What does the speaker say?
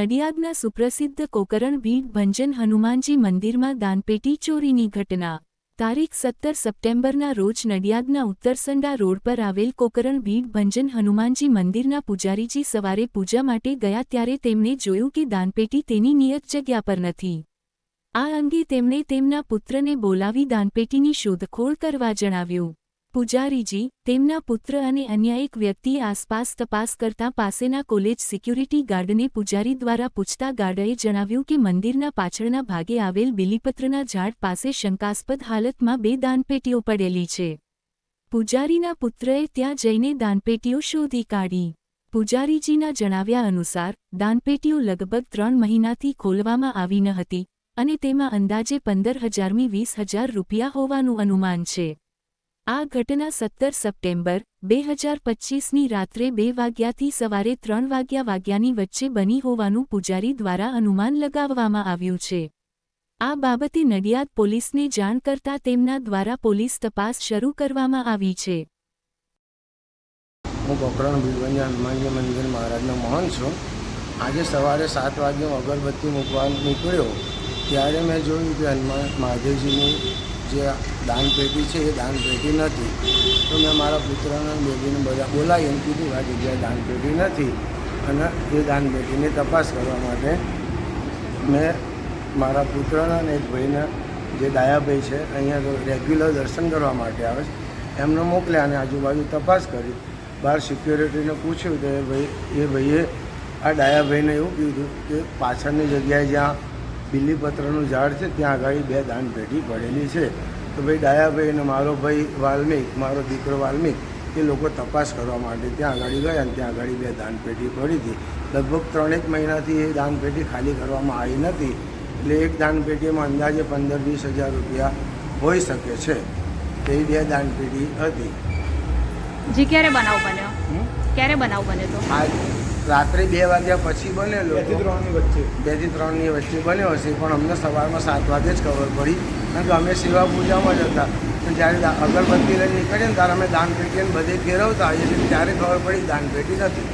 નડિયાદના સુપ્રસિદ્ધ કોકરણ ભીડ ભંજન હનુમાનજી મંદિરમાં દાનપેટી ચોરીની ઘટના. તારીખ સત્તર સપ્ટેમ્બરના રોજ નડિયાદના ઉત્તરસંડા રોડ પર આવેલ કોકરણ ભીડ ભંજન હનુમાનજી મંદિરના પૂજારીજી સવારે પૂજા માટે ગયા ત્યારે તેમણે જોયું કે દાનપેટી તેની નિયત જગ્યા પર નથી. આ અંગે તેમણે તેમના પુત્રને બોલાવી દાનપેટીની શોધખોળ કરવા જણાવ્યું. પૂજારીજી, તેમના પુત્ર અને અન્ય એક વ્યક્તિ આસપાસ તપાસ કરતા પાસેના કોલેજ સિક્યુરિટી ગાર્ડને પૂજારી દ્વારા પૂછતા ગાર્ડએ જણાવ્યું કે મંદિરના પાછળના ભાગે આવેલ બિલીપત્રના ઝાડ પાસે શંકાસ્પદ હાલતમાં બે દાનપેટીઓ પડેલી છે. પૂજારીના પુત્રએ ત્યાં જઈને દાનપેટીઓ શોધી કાઢી. પૂજારીજીના જણાવ્યા અનુસાર, દાનપેટીઓ લગભગ ત્રણ મહિનાથી ખોલવામાં આવી ન હતી અને તેમાં અંદાજે પંદર હજારમી વીસ હજાર રૂપિયા હોવાનું અનુમાન છે. આ ઘટના સત્તર સપ્ટેમ્બર, બે હજાર પચ્ચીસની રાત્રે બે વાગ્યાથી સવારે ત્રણ વાગ્યા વાગ્યાની વચ્ચે બની હોવાનું પૂજારી દ્વારા અનુમાન લગાવવામાં આવ્યું છે. આ બાબતે નડિયાદ પોલીસને જાણ કરતા તેમના દ્વારા પોલીસ તપાસ શરૂ કરવામાં આવી છે. હું કોકરણ ભીલવંજા હનુમાનજી મંદિર મહારાજનો મહંત છું. આજે સવારે સાત વાગે અગરબત્તી મૂકવા નીકળ્યો, ત્યારે મેં જોયું કે હનુમાન મહાદેવજીની જે દાનપેટી છે, એ દાનપેટી નથી. તો મેં મારા પુત્રને બેબીને બધા બોલાવી એમ કીધું આ જગ્યાએ દાનપેટી નથી. અને એ દાનપેટીની તપાસ કરવા માટે મેં મારા પુત્રના અને એક ભાઈને, જે ડાયાભાઈ છે, અહીંયા રેગ્યુલર દર્શન કરવા માટે આવે છે, એમને મોકલ્યા અને આજુબાજુ તપાસ કરી. બહાર સિક્યોરિટીને પૂછ્યું તો એ ભાઈ, એ ભાઈએ આ ડાયાભાઈને એવું કીધું કે પાછળની જગ્યાએ જ્યાં બિલીપત્રનું ઝાડ છે ત્યાં આગળ બે દાનપેટી પડેલી છે. તો ભાઈ ડાયાભાઈ અને મારો ભાઈ વાલ્મિક મારો દીકરો વાલ્મિક એ લોકો તપાસ કરવા માટે ત્યાં આગળ ગયા અને ત્યાં આગળ બે દાનપેટી પડી હતી. લગભગ ત્રણેક મહિનાથી એ દાનપેટી ખાલી કરવામાં આવી નથી. એટલે એક દાનપેટીમાં અંદાજે પંદર વીસ હજાર રૂપિયા હોઈ શકે છે. તે બે દાનપેટી હતી. જી ક્યારે બનાવ બન્યો? ક્યારે બનાવ બન્યો તો? આજ રાત્રે બે વાગ્યા પછી બનેલો બેથી ત્રણની વચ્ચે. બેથી ત્રણની વચ્ચે બન્યો હશે પણ અમને સવારમાં સાત વાગે જ ખબર પડી. કારણ કે અમે સેવા પૂજામાં જ હતા. જ્યારે અગરબત્તી લઈને નીકળીએ ને ત્યારે અમે દાનપેટીને બધે ફેરવતા હોઈએ છીએ ત્યારે ખબર પડી દાન પેટી નથી.